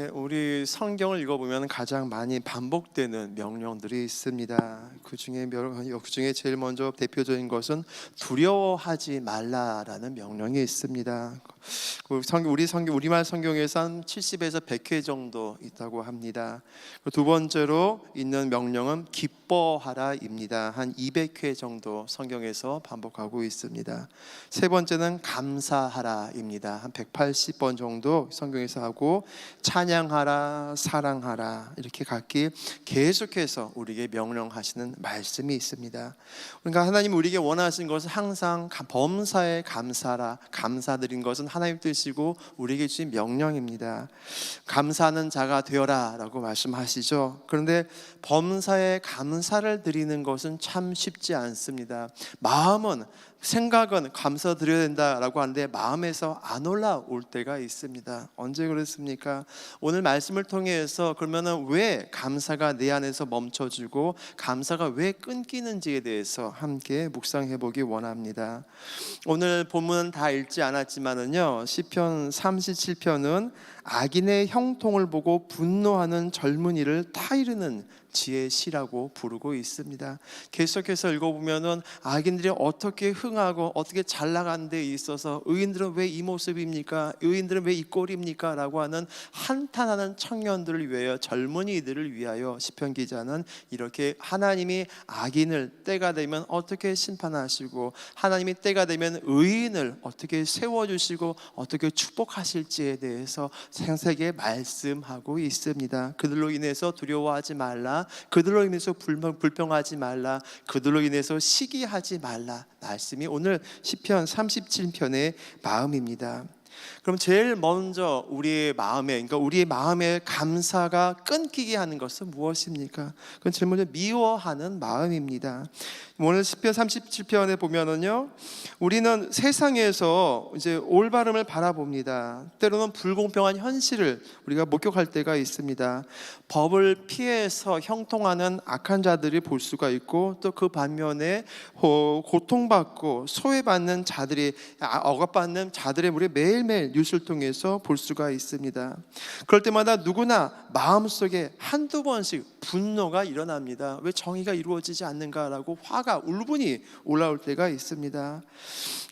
네, 우리 성경을 읽어보면 가장 많이 반복되는 명령들이 있습니다. 그 중에 그 중에 제일 먼저 대표적인 것은 두려워하지 말라라는 명령이 있습니다. 그 우리 성경 우리말 성경에서 한 70에서 100회 정도 있다고 합니다. 그두 번째로 있는 명령은 기 뻐하라입니다. 한 200회 정도 성경에서 반복하고 있습니다. 세 번째는 감사하라입니다. 한 180번 정도 성경에서 하고 찬양하라, 사랑하라 이렇게 각기 계속해서 우리에게 명령하시는 말씀이 있습니다. 그러니까 하나님 우리에게 원하신 것은 항상 가- 범사에 감사라, 감사드린 것은 하나님 뜻이고 우리에게 주신 명령입니다. 감사하는 자가 되어라라고 말씀하시죠. 그런데 범사에 감사 를 드리는 것은 참 쉽지 않습니다. 마음은 생각은 감사드려야 된다라고 하는데 마음에서 안 올라올 때가 있습니다. 언제 그랬습니까? 오늘 말씀을 통해서 그러면은 왜 감사가 내 안에서 멈춰지고 감사가 왜 끊기는지에 대해서 함께 묵상해 보기 원합니다. 오늘 본문은 다 읽지 않았지만은요. 시편 37편은 악인의 형통을 보고 분노하는 젊은이를 타이르는 지혜 시라고 부르고 있습니다. 계속해서 읽어보면은 악인들이 어떻게 흥하고 어떻게 잘 나가는 데 있어서 의인들은 왜 이 모습입니까? 의인들은 왜 이 꼴입니까? 라고 하는 한탄하는 청년들을 위하여 젊은이들을 위하여 시편 기자는 이렇게 하나님이 악인을 때가 되면 어떻게 심판하시고 하나님이 때가 되면 의인을 어떻게 세워주시고 어떻게 축복하실지에 대해서 생생하게 말씀하고 있습니다. 그들로 인해서 두려워하지 말라. 그들로 인해서 불평, 불평하지 말라. 그들로 인해서 시기하지 말라. 말씀이 오늘 시편 37편의 마음입니다. 그럼 제일 먼저 우리의 마음에, 그러니까 우리의 마음의 감사가 끊기게 하는 것은 무엇입니까? 그건 제일 먼저 미워하는 마음입니다. 오늘 시편 37편에 보면은요, 우리는 세상에서 이제 올바름을 바라봅니다. 때로는 불공평한 현실을 우리가 목격할 때가 있습니다. 법을 피해서 형통하는 악한 자들이 볼 수가 있고 또 그 반면에 어, 고통받고 소외받는 자들이 아, 억압받는 자들의 우리 매일매일 뉴스를 통해서 볼 수가 있습니다. 그럴 때마다 누구나 마음속에 한두 번씩 분노가 일어납니다. 왜 정의가 이루어지지 않는가라고 화가 울분이 올라올 때가 있습니다.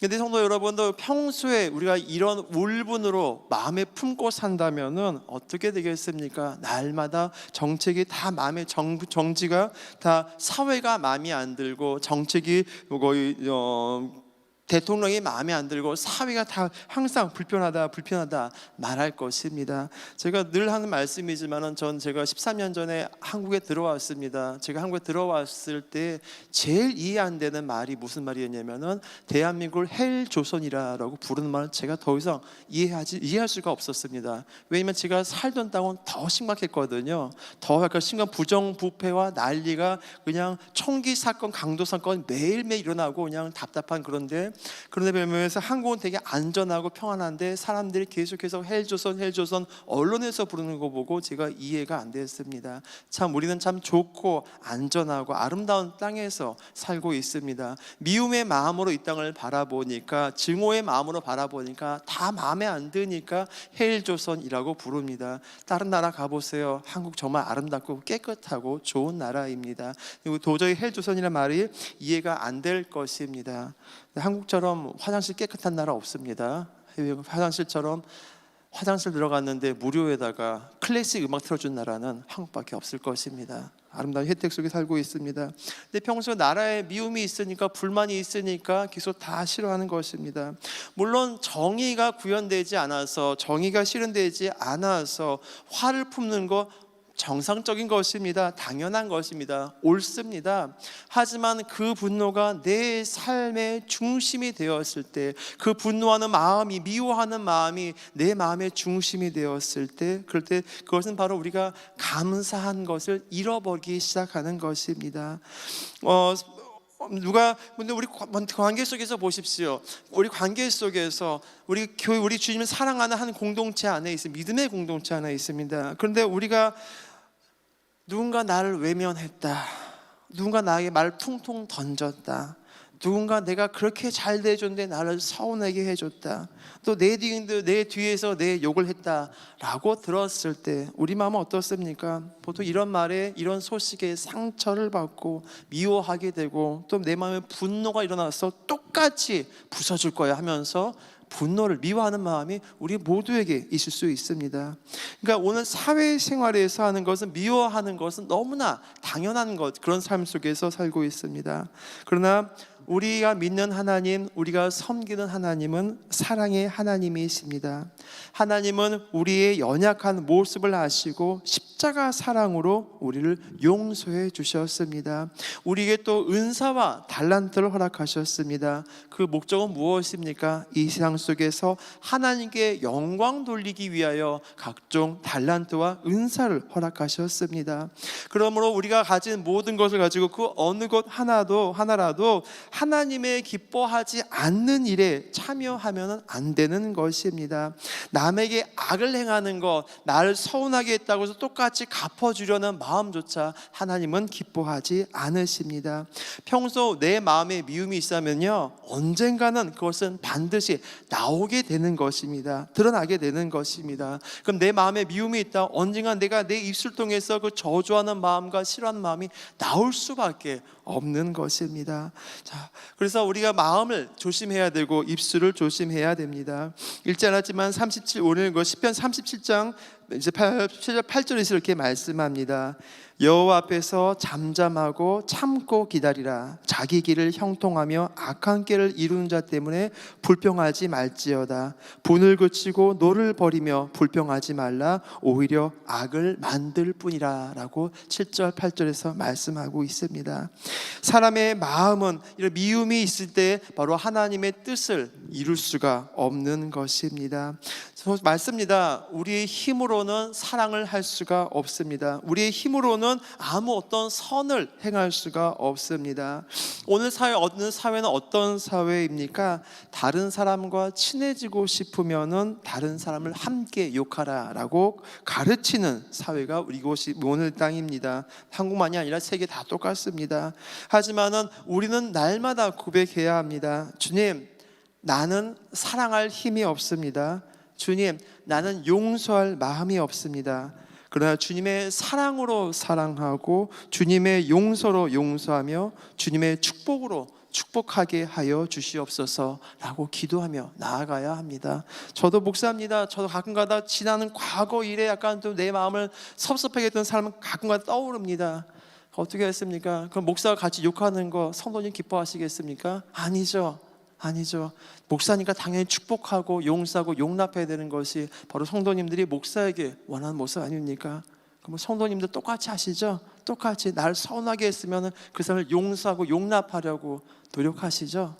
근데 성도 여러분도 평소에 우리가 이런 울분으로 마음에 품고 산다면은 어떻게 되겠습니까? 날마다 정책이 다 마음에 정, 정지가 다 사회가 마음에 안 들고 정책이 거의 어, 대통령이 마음에 안 들고 사회가 다 항상 불편하다 불편하다 말할 것입니다. 제가 늘 하는 말씀이지만은 전 제가 13년 전에 한국에 들어왔습니다. 제가 한국에 들어왔을 때 제일 이해 안 되는 말이 무슨 말이었냐면은 대한민국을 헬 조선이라고 부르는 말은 제가 더 이상 이해하지 이해할 수가 없었습니다. 왜냐면 제가 살던 땅은 더 심각했거든요. 더 약간 심각 부정 부패와 난리가 그냥 총기 사건, 강도 사건 매일매일 일어나고 그냥 답답한 그런데 그런데 별명에서 한국은 되게 안전하고 평안한데 사람들이 계속해서 헬조선 헬조선 언론에서 부르는 거 보고 제가 이해가 안 됐습니다. 참 우리는 참 좋고 안전하고 아름다운 땅에서 살고 있습니다. 미움의 마음으로 이 땅을 바라보니까 증오의 마음으로 바라보니까 다 마음에 안 드니까 헬조선이라고 부릅니다. 다른 나라 가보세요. 한국 정말 아름답고 깨끗하고 좋은 나라입니다. 그리고 도저히 헬조선이라는 말이 이해가 안 될 것입니다. 한국처럼 화장실 깨끗한 나라 없습니다. 해외 화장실처럼 화장실 들어갔는데 무료에다가 클래식 음악 틀어준 나라는 한국밖에 없을 것입니다. 아름다운 혜택 속에 살고 있습니다. 근데 평소 나라에 미움이 있으니까 불만이 있으니까 계속 다 싫어하는 것입니다. 물론 정의가 구현되지 않아서 정의가 실현되지 않아서 화를 품는 거 정상적인 것입니다. 당연한 것입니다. 옳습니다. 하지만 그 분노가 내 삶의 중심이 되었을 때, 그 분노하는 마음이, 미워하는 마음이 내 마음의 중심이 되었을 때, 그럴 때 그것은 바로 우리가 감사한 것을 잃어버리기 시작하는 것입니다. 어, 누가 근데 우리 관계 속에서 보십시오. 우리 관계 속에서 우리 교회 우리 주님을 사랑하는 한 공동체 안에 있습 믿음의 공동체 안에 있습니다. 그런데 우리가 누군가 나를 외면했다. 누군가 나에게 말을 퉁퉁 던졌다. 누군가 내가 그렇게 잘 대해줬는데 나를 서운하게 해줬다. 또 내 뒤인데 내 뒤에서 내 욕을 했다라고 들었을 때 우리 마음은 어떻습니까? 보통 이런 말에 이런 소식에 상처를 받고 미워하게 되고 또 내 마음에 분노가 일어나서 똑같이 부서질 거야 하면서 분노를 미워하는 마음이 우리 모두에게 있을 수 있습니다. 그러니까 오늘 사회생활에서 하는 것은 미워하는 것은 너무나 당연한 것 그런 삶 속에서 살고 있습니다. 그러나 우리가 믿는 하나님, 우리가 섬기는 하나님은 사랑의 하나님이십니다. 하나님은 우리의 연약한 모습을 아시고 십자가 사랑으로 우리를 용서해 주셨습니다. 우리에게 또 은사와 달란트를 허락하셨습니다. 그 목적은 무엇입니까? 이 세상 속에서 하나님께 영광 돌리기 위하여 각종 달란트와 은사를 허락하셨습니다. 그러므로 우리가 가진 모든 것을 가지고 그 어느 것 하나도 하나라도 하나님의 기뻐하지 않는 일에 참여하면 안 되는 것입니다. 남에게 악을 행하는 것, 나를 서운하게 했다고 해서 똑같이 갚아주려는 마음조차 하나님은 기뻐하지 않으십니다. 평소 내 마음에 미움이 있으면요, 언젠가는 그것은 반드시 나오게 되는 것입니다. 드러나게 되는 것입니다. 그럼 내 마음에 미움이 있다, 언젠가 내가 내 입술 통해서 그 저주하는 마음과 싫어하는 마음이 나올 수밖에 없는 것입니다. 자, 그래서 우리가 마음을 조심해야 되고 입술을 조심해야 됩니다. 읽지 않았지만 37 오늘 그 시편 37장 이제 8, 8절에서 이렇게 말씀합니다. 여호와 앞에서 잠잠하고 참고 기다리라. 자기 길을 형통하며 악한 길을 이루는 자 때문에 불평하지 말지어다. 분을 그치고 노를 버리며 불평하지 말라. 오히려 악을 만들 뿐이라라고 7절 8절에서 말씀하고 있습니다. 사람의 마음은 이런 미움이 있을 때 바로 하나님의 뜻을 이룰 수가 없는 것입니다. 맞습니다. 우리의 힘으로는 사랑을 할 수가 없습니다. 우리의 힘으로는 아무 어떤 선을 행할 수가 없습니다. 오늘 사회 어느 사회는 어떤 사회입니까? 다른 사람과 친해지고 싶으면은 다른 사람을 함께 욕하라라고 가르치는 사회가 이곳이 오늘 땅입니다. 한국만이 아니라 세계 다 똑같습니다. 하지만은 우리는 날마다 고백해야 합니다. 주님, 나는 사랑할 힘이 없습니다. 주님, 나는 용서할 마음이 없습니다. 그러나 주님의 사랑으로 사랑하고 주님의 용서로 용서하며 주님의 축복으로 축복하게 하여 주시옵소서라고 기도하며 나아가야 합니다. 저도 목사입니다. 저도 가끔가다 지나는 과거 일에 약간 좀 내 마음을 섭섭하게 했던 사람은 가끔가다 떠오릅니다. 어떻게 했습니까? 그럼 목사가 같이 욕하는 거 성도님 기뻐하시겠습니까? 아니죠. 아니죠. 목사니까 당연히 축복하고 용서하고 용납해야 되는 것이 바로 성도님들이 목사에게 원하는 모습 아닙니까? 그럼 성도님들 똑같이 하시죠? 똑같이 날 서운하게 했으면 그 사람을 용서하고 용납하려고 노력하시죠?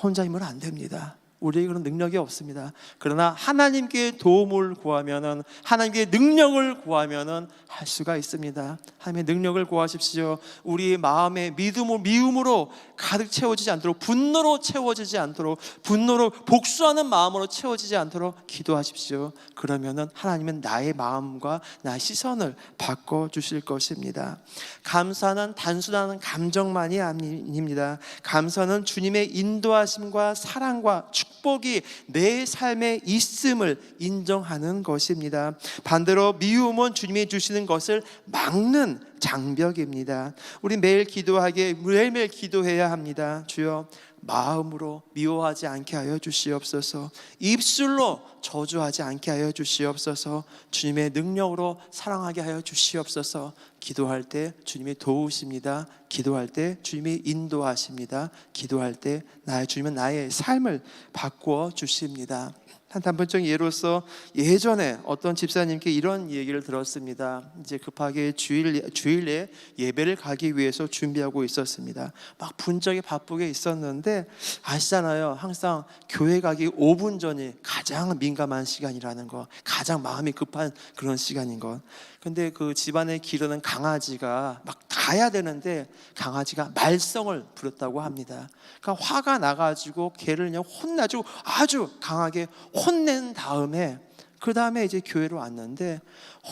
혼자 힘은 안 됩니다. 우리에게 그런 능력이 없습니다. 그러나 하나님께 도움을 구하면은 하나님께 능력을 구하면은 할 수가 있습니다. 하나님의 능력을 구하십시오. 우리 마음의 믿음으로 미움으로 가득 채워지지 않도록 분노로 채워지지 않도록 분노로 복수하는 마음으로 채워지지 않도록 기도하십시오. 그러면은 하나님은 나의 마음과 나의 시선을 바꿔 주실 것입니다. 감사는 단순한 감정만이 아닙니다. 감사는 주님의 인도하심과 사랑과 축 복이 내 삶에 있음을 인정하는 것입니다. 반대로 미움은 주님이 주시는 것을 막는 장벽입니다. 우리 매일 기도하게 매일매일 기도해야 합니다. 주여 마음으로 미워하지 않게 하여 주시옵소서. 입술로 저주하지 않게 하여 주시옵소서. 주님의 능력으로 사랑하게 하여 주시옵소서. 기도할 때 주님이 도우십니다. 기도할 때 주님이 인도하십니다. 기도할 때 나의 주님은 나의 삶을 바꾸어 주십니다. 한 단편적 예로서 예전에 어떤 집사님께 이런 얘기를 들었습니다. 이제 급하게 주일 주일에 예배를 가기 위해서 준비하고 있었습니다. 막 분적이 바쁘게 있었는데 아시잖아요. 항상 교회 가기 5분 전이 가장 민감한 시간이라는 거, 가장 마음이 급한 그런 시간인 것. 근데 그 집안에 기르는 강아지가 막 가야 되는데 강아지가 말썽을 부렸다고 합니다. 그러니까 화가 나가지고 개를 그냥 혼나지고 아주 강하게 혼낸 다음에 그 다음에 이제 교회로 왔는데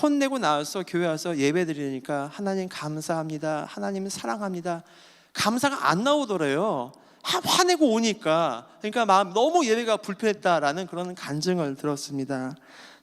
혼내고 나서 교회 와서 예배 드리니까 하나님 감사합니다. 하나님 사랑합니다. 감사가 안 나오더래요. 화- 화내고 오니까 그러니까 마음 너무 예배가 불편했다라는 그런 간증을 들었습니다.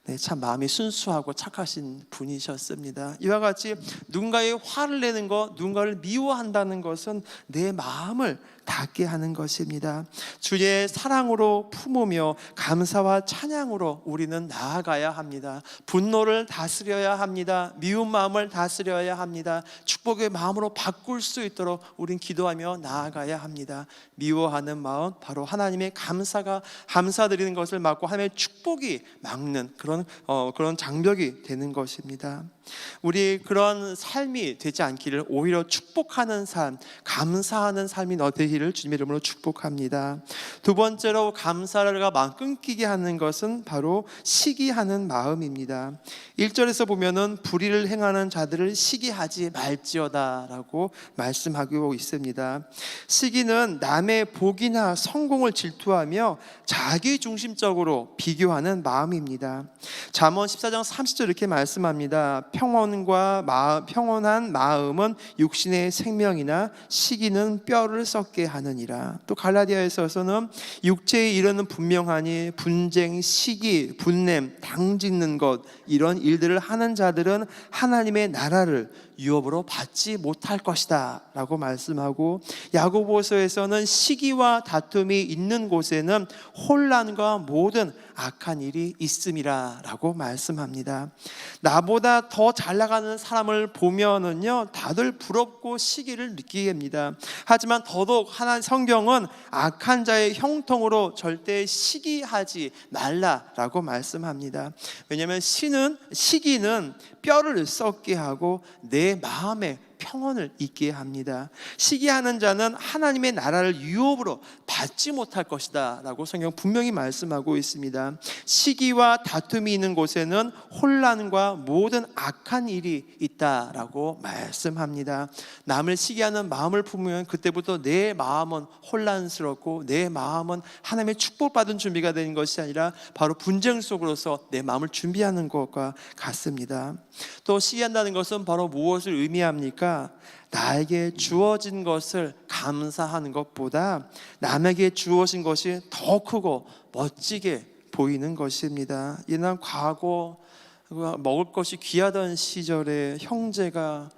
네, 참 마음이 순수하고 착하신 분이셨습니다. 이와 같이 누군가의 화를 내는 것, 누군가를 미워한다는 것은 내 마음을 닫게 하는 것입니다. 주의 사랑으로 품으며 감사와 찬양으로 우리는 나아가야 합니다. 분노를 다스려야 합니다. 미운 마음을 다스려야 합니다. 축복의 마음으로 바꿀 수 있도록 우린 기도하며 나아가야 합니다. 미워하는 마음 바로 하나님의 감사가 감사드리는 것을 막고 하나님의 축복이 막는 그런 어, 그런 장벽이 되는 것입니다. 우리 그런 삶이 되지 않기를 오히려 축복하는 삶, 감사하는 삶이 너 되기를 주님의 이름으로 축복합니다. 두 번째로 감사가 마음 끊기게 하는 것은 바로 시기하는 마음입니다. 1절에서 보면은 불의를 행하는 자들을 시기하지 말지어다라고 말씀하고 있습니다. 시기는 남의 복이나 성공을 질투하며 자기 중심적으로 비교하는 마음입니다. 잠언 14장 30절 이렇게 말씀합니다. 평온과 마, 평온한 마음은 육신의 생명이나 시기는 뼈를 썩게 하느니라. 또 갈라디아에서는 육체의 일은 분명하니 분쟁, 시기, 분냄, 당짓는 것 이런 일들을 하는 자들은 하나님의 나라를 유업으로 받지 못할 것이다라고 말씀하고 야고보서에서는 시기와 다툼이 있는 곳에는 혼란과 모든 악한 일이 있음이라라고 말씀합니다. 나보다 더 잘 나가는 사람을 보면은요 다들 부럽고 시기를 느끼게 됩니다. 하지만 더더욱 하나 성경은 악한 자의 형통으로 절대 시기하지 말라라고 말씀합니다. 왜냐하면 시는 시기는 뼈를 썩게 하고 내 마음에 평온을 있게 합니다. 시기하는 자는 하나님의 나라를 유업으로 받지 못할 것이다라고 성경 분명히 말씀하고 있습니다. 시기와 다툼이 있는 곳에는 혼란과 모든 악한 일이 있다라고 말씀합니다. 남을 시기하는 마음을 품으면 그때부터 내 마음은 혼란스럽고 내 마음은 하나님의 축복받은 준비가 되는 것이 아니라 바로 분쟁 속으로서 내 마음을 준비하는 것과 같습니다. 또 시기한다는 것은 바로 무엇을 의미합니까? 나에게 주어진 것을 감사하는 것보다 남에게 주어진 것이 더 크고 멋지게 보이는 것입니다. 이날 과거 먹을 것이 귀하던 시절에 형제가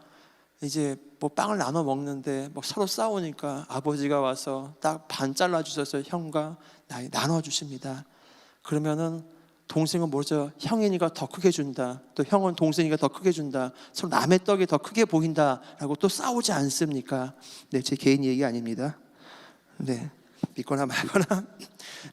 이제 뭐 빵을 나눠 먹는데 뭐 서로 싸우니까 아버지가 와서 딱 반 잘라 주셔서 형과 나눠 주십니다. 그러면은 동생은 뭐죠? 형이니까 더 크게 준다. 또 형은 동생이니까 더 크게 준다. 서로 남의 떡이 더 크게 보인다라고 또 싸우지 않습니까? 네, 제 개인 얘기 아닙니다. 네, 믿거나 말거나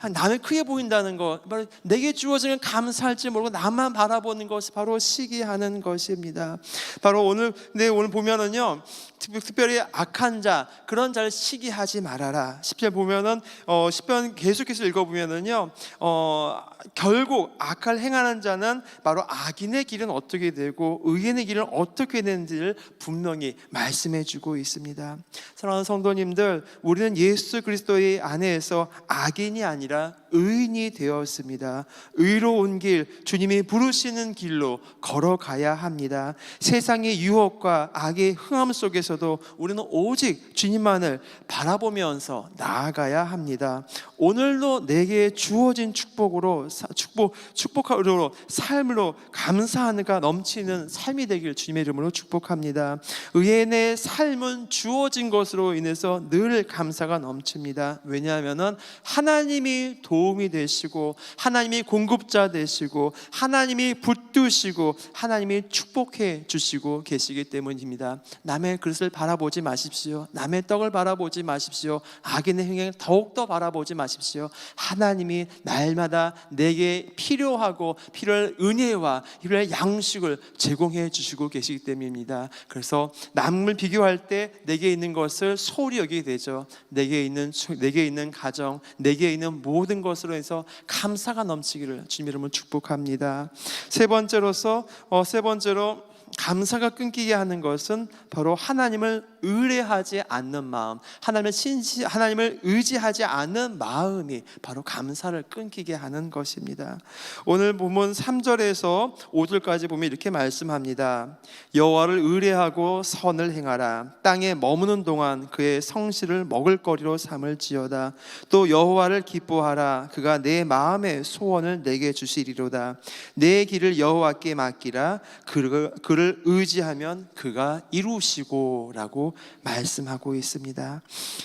남의 크게 보인다는 것, 바로 내게 주어진 건 감사할지 모르고 나만 바라보는 것이 바로 시기하는 것입니다. 바로 오늘 네 오늘 보면은요. 특- 특별히 악한 자 그런 자를 시기하지 말아라. 10절 보면은 어 10편 계속해서 읽어 보면은요. 어 결국 악할 행하는 자는 바로 악인의 길은 어떻게 되고 의인의 길은 어떻게 되는지를 분명히 말씀해 주고 있습니다. 사랑하는 성도님들, 우리는 예수 그리스도의 안에서 악인이 아니라 의인이 되었습니다. 의로운 길, 주님이 부르시는 길로 걸어가야 합니다. 세상의 유혹과 악의 흥함 속에서 도 우리는 오직 주님만을 바라보면서 나아가야 합니다. 오늘도 내게 주어진 축복으로 사- 축복 축복으로 삶으로 감사하는가 넘치는 삶이 되길 주님의 이름으로 축복합니다. 의인의 삶은 주어진 것으로 인해서 늘 감사가 넘칩니다. 왜냐하면은 하나님이 도움이 되시고 하나님이 공급자 되시고 하나님이 붙드시고 하나님이 축복해 주시고 계시기 때문입니다. 남의 그릇을 바라보지 마십시오. 남의 떡을 바라보지 마십시오. 악인의 행위를 더욱더 바라보지 마십시오. 하나님이 날마다 내게 필요하고 필요할 은혜와 필요할 양식을 제공해 주시고 계시기 때문입니다. 그래서 남을 비교할 때 내게 있는 것을 소홀히 여기게 되죠. 내게 있는 내게 있는 가정, 내게 있는 모든 것으로 해서 감사가 넘치기를 주님 이름으로 축복합니다. 세 번째로서 어, 세 번째로 감사가 끊기게 하는 것은 바로 하나님을 의뢰하지 않는 마음, 하나님을 신시, 하나님을 의지하지 않는 마음이 바로 감사를 끊기게 하는 것입니다. 오늘 본문 3절에서 5절까지 보면 이렇게 말씀합니다. 여호와를 의뢰하고 선을 행하라. 땅에 머무는 동안 그의 성실을 먹을 거리로 삼을지어다. 또 여호와를 기뻐하라. 그가 내 마음의 소원을 내게 주시리로다. 내 길을 여호와께 맡기라. 그를 의지하면 그가 이루시고라고 말씀하고 있습니다.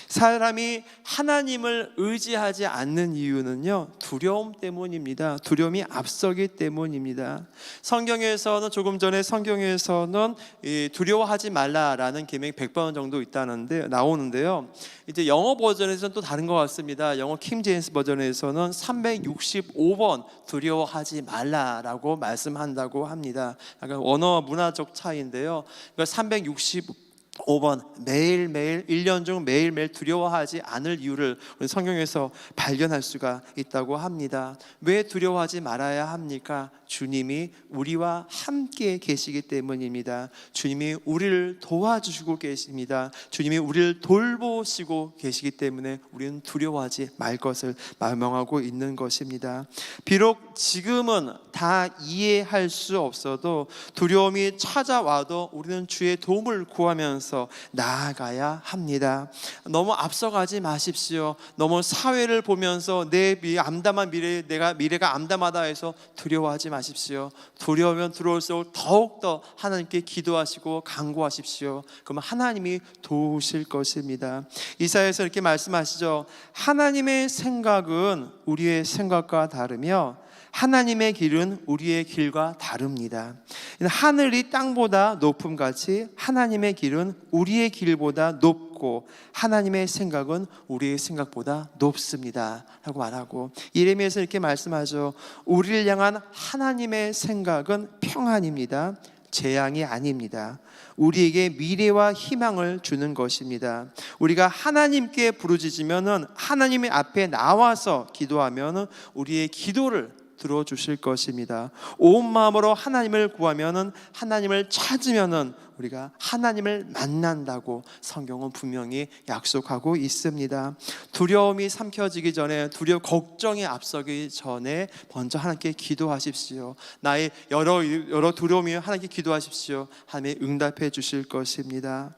사람이 하나님을 의지하지 않는 이유는요 두려움 때문입니다. 두려움이 앞서기 때문입니다. 성경에서는 조금 전에 성경에서는 이 두려워하지 말라라는 계명이 100번 정도 있다는데 나오는데요. 이제 영어 버전에서는 또 다른 것 같습니다. 영어 킹 제임스 버전에서는 365번 두려워하지 말라라고 말씀한다고 합니다. 약간 언어 문화적 차이인데요. 그러니까 360 5번 매일매일 1년 중 매일매일 두려워하지 않을 이유를 우리 성경에서 발견할 수가 있다고 합니다. 왜 두려워하지 말아야 합니까? 주님이 우리와 함께 계시기 때문입니다. 주님이 우리를 도와주시고 계십니다. 주님이 우리를 돌보시고 계시기 때문에 우리는 두려워하지 말 것을 말명하고 있는 것입니다. 비록 지금은 다 이해할 수 없어도 두려움이 찾아와도 우리는 주의 도움을 구하면서 나아가야 합니다. 너무 앞서가지 마십시오. 너무 사회를 보면서 내 미- 암담한 미래, 내가 미래가 암담하다 해서 두려워하지 마십시오. 두려우면 두려울수록 더욱더 하나님께 기도하시고 간구하십시오. 그러면 하나님이 도우실 것입니다. 이사에서 이렇게 말씀하시죠. 하나님의 생각은 우리의 생각과 다르며 하나님의 길은 우리의 길과 다릅니다. 하늘이 땅보다 높음 같이 하나님의 길은 우리의 길보다 높고 하나님의 생각은 우리의 생각보다 높습니다. 라고 말하고 이레미야서 이렇게 말씀하죠. 우리를 향한 하나님의 생각은 평안입니다. 재앙이 아닙니다. 우리에게 미래와 희망을 주는 것입니다. 우리가 하나님께 부르짖으면은 하나님의 앞에 나와서 기도하면은 우리의 기도를 들어 주실 것입니다. 온 마음으로 하나님을 구하면은 하나님을 찾으면은 우리가 하나님을 만난다고 성경은 분명히 약속하고 있습니다. 두려움이 삼켜지기 전에 두려 걱정이 앞서기 전에 먼저 하나님께 기도하십시오. 나의 여러 여러 두려움이 하나님께 기도하십시오. 하나님이 응답해 주실 것입니다.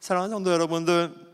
사랑하는 성도 여러분들,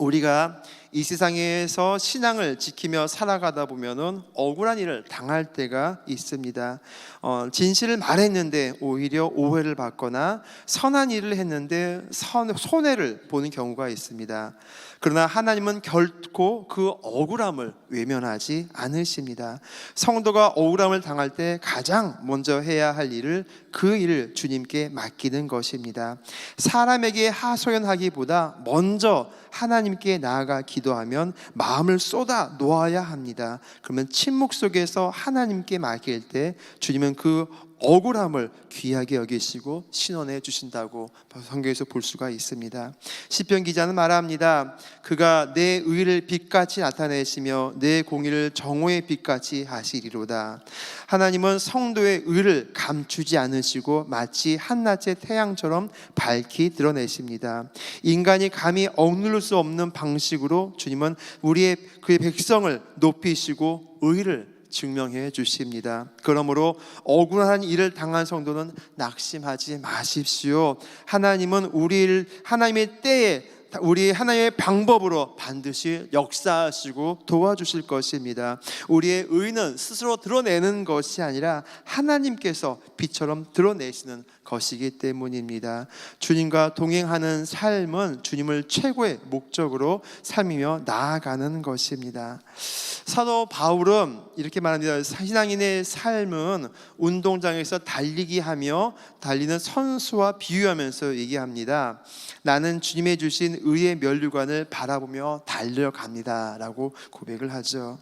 우리가 이 세상에서 신앙을 지키며 살아가다 보면은 억울한 일을 당할 때가 있습니다. 어, 진실을 말했는데 오히려 오해를 받거나 선한 일을 했는데 선, 손해를 보는 경우가 있습니다. 그러나 하나님은 결코 그 억울함을 외면하지 않으십니다. 성도가 억울함을 당할 때 가장 먼저 해야 할 일을 그 일을 주님께 맡기는 것입니다. 사람에게 하소연하기보다 먼저 하나님께 나아가 기도하면 마음을 쏟아 놓아야 합니다. 그러면 침묵 속에서 하나님께 맡길 때 주님은 그 억울함을 귀하게 여기시고 신원해 주신다고 성경에서 볼 수가 있습니다. 시편 기자는 말합니다. 그가 내 의를 빛같이 나타내시며 내 공의를 정오의 빛같이 하시리로다. 하나님은 성도의 의를 감추지 않으시고 마치 한낮의 태양처럼 밝히 드러내십니다. 인간이 감히 억누를 수 없는 방식으로 주님은 우리의 그의 백성을 높이시고 의를 증명해 주십니다. 그러므로 억울한 일을 당한 성도는 낙심하지 마십시오. 하나님은 우리를 하나님의 때에 우리 하나님의 방법으로 반드시 역사하시고 도와주실 것입니다. 우리의 의는 스스로 드러내는 것이 아니라 하나님께서 빛처럼 드러내시는 것이기 때문입니다. 주님과 동행하는 삶은 주님을 최고의 목적으로 삶이며 나아가는 것입니다. 사도 바울은 이렇게 말합니다. 신앙인의 삶은 운동장에서 달리기 하며 달리는 선수와 비유하면서 얘기합니다. 나는 주님의 주신 의의 면류관을 바라보며 달려갑니다라고 고백을 하죠.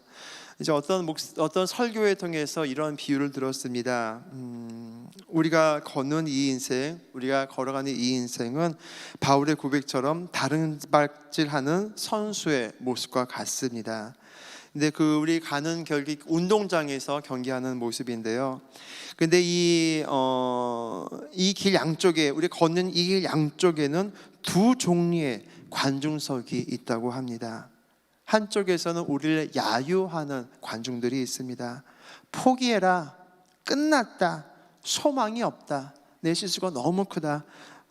이제 어떤 목, 어떤 설교회 통해서 이런 비유를 들었습니다. 음, 우리가 걷는 이 인생, 우리가 걸어가는 이 인생은 바울의 고백처럼 다른 발질하는 선수의 모습과 같습니다. 근데 그 우리 가는 결기 운동장에서 경기하는 모습인데요. 근데 이 어 이 길 양쪽에 우리 걷는 이 길 양쪽에는 두 종류의 관중석이 있다고 합니다. 한쪽에서는 우리를 야유하는 관중들이 있습니다. 포기해라. 끝났다. 소망이 없다. 내 실수가 너무 크다.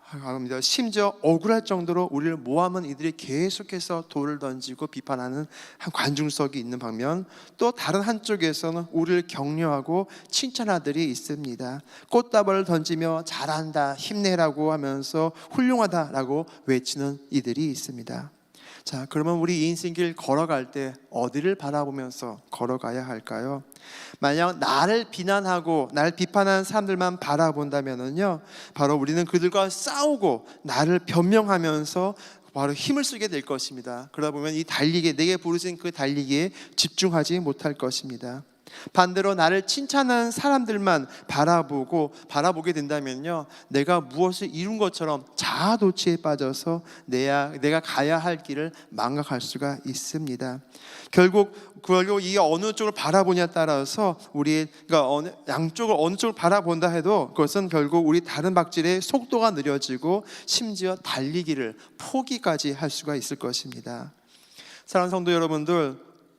합니다. 심지어 억울할 정도로 우리를 모함은 이들이 계속해서 돌을 던지고 비판하는 한 관중석이 있는 방면 또 다른 한쪽에서는 우리를 격려하고 칭찬하들이 있습니다. 꽃다발을 던지며 잘한다, 힘내라고 하면서 훌륭하다라고 외치는 이들이 있습니다. 자, 그러면 우리 이 인생길 걸어갈 때 어디를 바라보면서 걸어가야 할까요? 만약 나를 비난하고 날 비판하는 사람들만 바라본다면은요, 바로 우리는 그들과 싸우고 나를 변명하면서 바로 힘을 쓰게 될 것입니다. 그러다 보면 이 달리기에 내게 부르신 그 달리기에 집중하지 못할 것입니다. 반대로 나를 칭찬하는 사람들만 바라보고 바라보게 된다면요, 내가 무엇을 이룬 것처럼 자아도취에 빠져서 내야 내가 가야 할 길을 망각할 수가 있습니다. 결국 결국 이 어느 쪽을 바라보냐에 따라서 우리 그러니까 어느 양쪽을 어느 쪽을 바라본다 해도 그것은 결국 우리 다른 박질의 속도가 느려지고 심지어 달리기를 포기까지 할 수가 있을 것입니다. 사랑하는 성도 여러분들,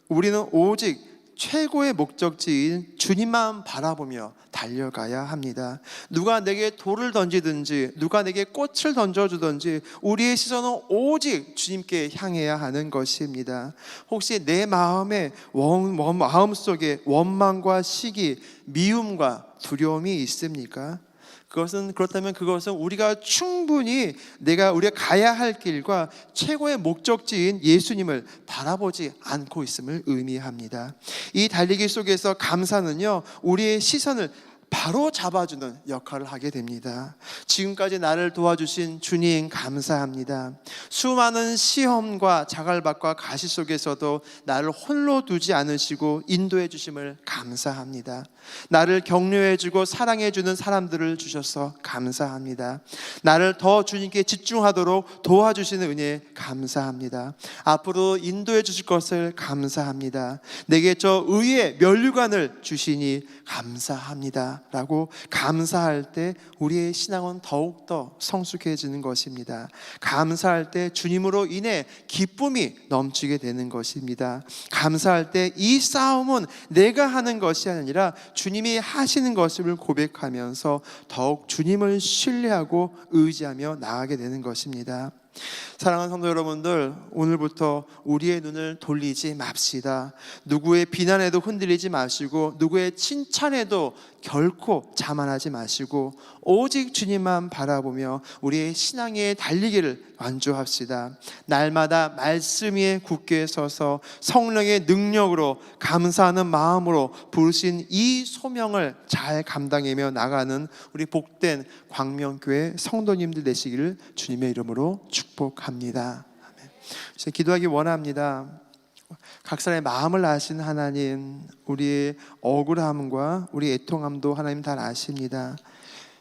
우리는 오직 최고의 목적지인 주님만 바라보며 달려가야 합니다. 누가 내게 돌을 던지든지 누가 내게 꽃을 던져주든지 우리의 시선은 오직 주님께 향해야 하는 것입니다. 혹시 내 마음에 원, 원, 마음 속에 원망과 시기, 미움과 두려움이 있습니까? 그것은 그렇다면 그것은 우리가 충분히 내가 우리가 가야 할 길과 최고의 목적지인 예수님을 바라보지 않고 있음을 의미합니다. 이 달리기 속에서 감사는요 우리의 시선을 바로 잡아주는 역할을 하게 됩니다. 지금까지 나를 도와주신 주님 감사합니다. 수많은 시험과 자갈밭과 가시 속에서도 나를 홀로 두지 않으시고 인도해 주심을 감사합니다. 나를 격려해 주고 사랑해 주는 사람들을 주셔서 감사합니다. 나를 더 주님께 집중하도록 도와주시는 은혜 감사합니다. 앞으로 인도해 주실 것을 감사합니다. 내게 저 의의 면류관을 주시니 감사합니다. 라고 감사할 때 우리의 신앙은 더욱더 성숙해지는 것입니다. 감사할 때 주님으로 인해 기쁨이 넘치게 되는 것입니다. 감사할 때 이 싸움은 내가 하는 것이 아니라 주님이 하시는 것을 고백하면서 더욱 주님을 신뢰하고 의지하며 나아가게 되는 것입니다. 사랑하는 성도 여러분들, 오늘부터 우리의 눈을 돌리지 맙시다. 누구의 비난에도 흔들리지 마시고, 누구의 칭찬에도 결코 자만하지 마시고, 오직 주님만 바라보며 우리의 신앙의 달리기를 완주합시다. 날마다 말씀 위에 굳게 서서 성령의 능력으로 감사하는 마음으로 부르신 이 소명을 잘 감당하며 나가는 우리 복된 광명교회 성도님들 되시기를 주님의 이름으로 축 복합니다. 아멘. 이제 기도하기 원합니다. 각 사람의 마음을 아신 하나님, 우리의 억울함과 우리 애통함도 하나님 다 아십니다.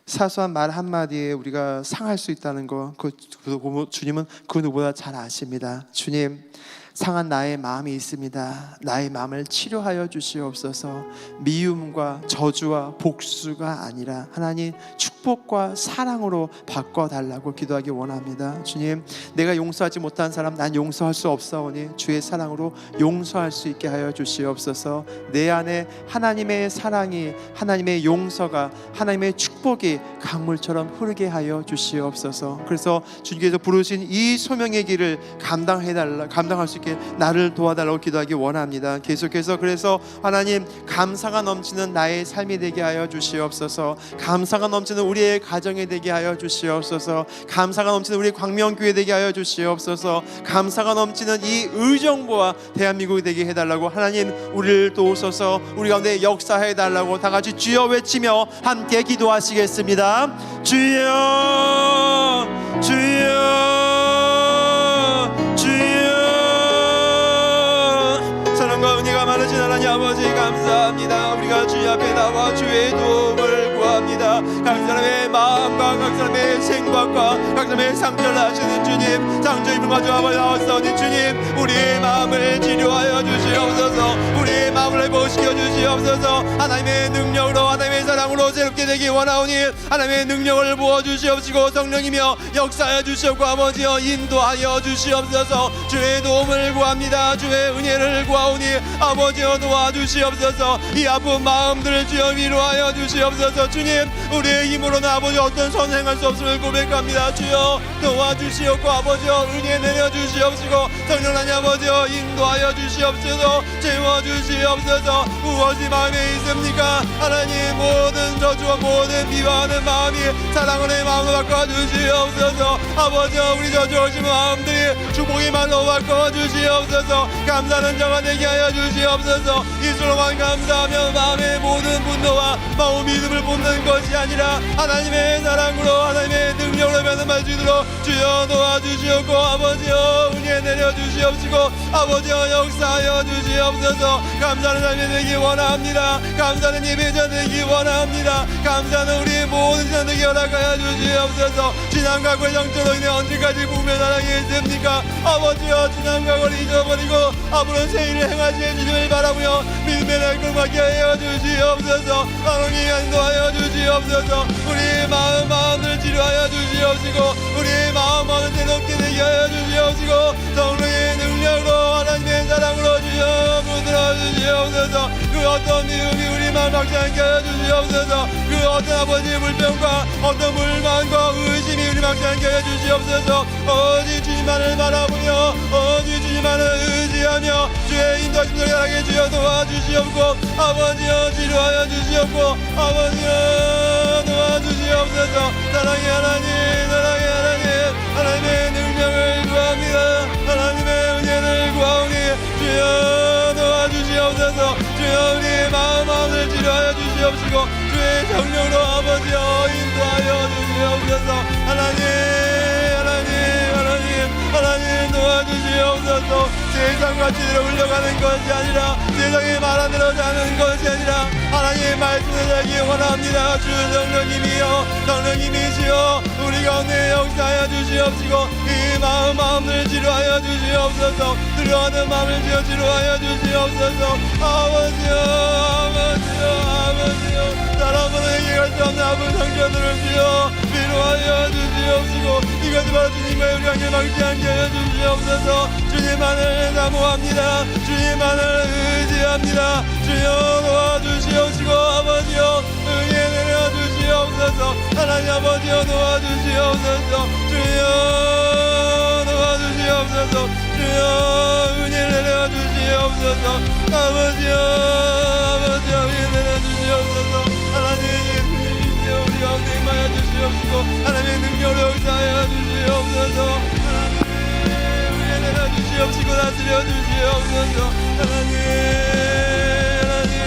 사소한 말 한마디에 우리가 상할 수 있다는 거, 그, 그 주님은 그 누구보다 잘 아십니다. 주님, 상한 나의 마음이 있습니다. 나의 마음을 치료하여 주시옵소서. 미움과 저주와 복수가 아니라 하나님 축복과 사랑으로 바꿔 달라고 기도하기 원합니다. 주님, 내가 용서하지 못한 사람 난 용서할 수 없사오니 주의 사랑으로 용서할 수 있게 하여 주시옵소서. 내 안에 하나님의 사랑이 하나님의 용서가 하나님의 축복이 강물처럼 흐르게 하여 주시옵소서. 그래서 주님께서 부르신 이 소명의 길을 감당해 달라 감당할 수 있게 나를 도와달라고 기도하기 원합니다. 계속해서 그래서 하나님 감사가 넘치는 나의 삶이 되게 하여 주시옵소서. 감사가 넘치는 우리의 가정이 되게 하여 주시옵소서. 감사가 넘치는 우리 광명교회 되게 하여 주시옵소서. 감사가 넘치는 이 의정부와 대한민국이 되게 해달라고 하나님 우리를 도우소서. 우리 가운데 역사해 달라고 다 같이 주여 외치며 함께 기도하시겠습니다. 주여, 감사합니다. 우리가 주님 앞에 나와 주의 도움을 구합니다. 각 사람의 마음과 각 사람의 각 사람의 상처를 하시는 주님 상처 입은 가지고 나왔사오니 주님. 우리의 마음을 치료하여 주시옵소서. 우리의 마음을 회복시켜 주시옵소서. 하나님의 능력으로 하나님의 사랑으로 새롭게 되기 원하오니 하나님의 능력을 부어 주시옵시고 성령이며 역사하여 주시옵고 아버지여 인도하여 주시옵소서. 주의 도움을 구합니다. 주의 은혜를 구하오니 아버지여 도와주시옵소서. 이 아픈 마음들을 주여 위로하여 주시옵소서. 주님 우리의 힘으로는 아버지 어떤 선행할 수 없음을 고백 합니다. 주여 도와주시옵고 아버지여 은혜 내려 주시옵시고 성령 하나님 아버지여 인도하여 주시옵소서 채워 주시옵소서. 무엇이 마음에 있습니까? 하나님 모든 저주와 모든 비방하는 마음이 사랑의 마음으로 바꿔 주시옵소서. 아버지여 우리 저주오신 마음들이 주복의 말로 바꿔 주시옵소서. 감사는 정화 되게 하여 주시옵소서. 이수로만 감사하며 마음의 모든 분노와 마음 믿음을 쏟는 것이 아니라 하나님의 사랑으로 하나님의 능력으로 수 있도록 주여 도와주시옵고 아버지여 은혜 내려 주시옵시고 아버지여 역사하여 주시옵소서. 감사는 삶이 되기 원합니다. 감사는 예배자 되기 원합니다. 감사는 우리 모든 자들에게 허락하여 주시옵소서. 지난 과거의 정처로 인해 언제까지 부면하겠습니까? 아버지여 지난 과거를 잊어버리고 앞으로 새 일을 행하시는 주님을 바라보며 믿음의 날걸 받게 하여 주시옵소서. 하나님 인도하여 주시옵소서. 우리 마음 마음을 치료하여 주시옵 시고 우리 마음 마음을 새롭게 되게 하여 주시옵시고 성령의 능력으로 하나님의 사랑으로 주여 부들어 주시옵소서. 그 어떤 미움이 우리 마음 막지 않게 하여 주시옵소서. 그 어떤 아버지의 불평과 어떤 불만과 의심이 우리 막지 않게 하여 주시옵소서. 어디 주님만을 바라보며 어디 주님만을 의지하며 주의 인도하심을 하게 주여 도와주시옵고 아버지여 치료하여 주시옵고 아버지여 주시옵소서 사랑의 하나님 사랑의 하나님. 하나님의 능력을 구합니다. 하나님의 은혜를 구하오니 주여 도와주시옵소서. 주여 우리의 마음 마음을 치료하여 주시옵시고 주의 성령으로 아버지여 인도하여 주시옵소서. 하나님 하나님 하나님 도와주시옵소서 세상 가치대로 흘러가는 것이 아니라 세상의 말한 대로 자는 것이 아니라 하나님의 말씀을 자기 원합니다. 주 성령님이여 성령님이시여 우리 가운데 역사하여 주시옵시고 이 마음 마음을 치료하여 주시옵소서. 들어가는 마음을 지어 치료하여 주시옵소서. 아버지여 아버지여 아버지여. 사람으로 해결할 수 없는 아픈 상처들을 주여 하여 주시옵시고 이것이 바로 주님과 우리 관계 막지 않게 하여 주시옵소서 주님만을 사모합니다. 주님만을 의지합니다. 주여 도와주시옵시고 아버지여 은혜 내려 주시옵소서. 하나님 아버지여 도와주시옵소서. 주여 도와주시옵소서. 주여 은혜 내려 주시옵소서. 아버지여 아버지여 역사하여 주시옵소서 하나님 은혜 내려 주시옵시고 다스려 주시옵소서 하나님 하나님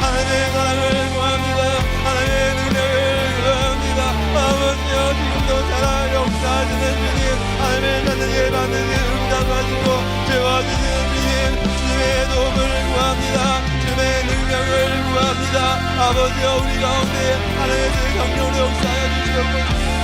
하나님의 사랑을 구합니다 하나님의 능력을 구합니다 아버지여 지금도 살아 역사하시는 주님 하나님의 예 받는 예 응답하시고 채워주시는 주님 주님의 도움을 구합니다 주님의 능력을 구합니다 아버지여 우리 가운데 하나님의 그 성령으로 역사하여 주시옵소서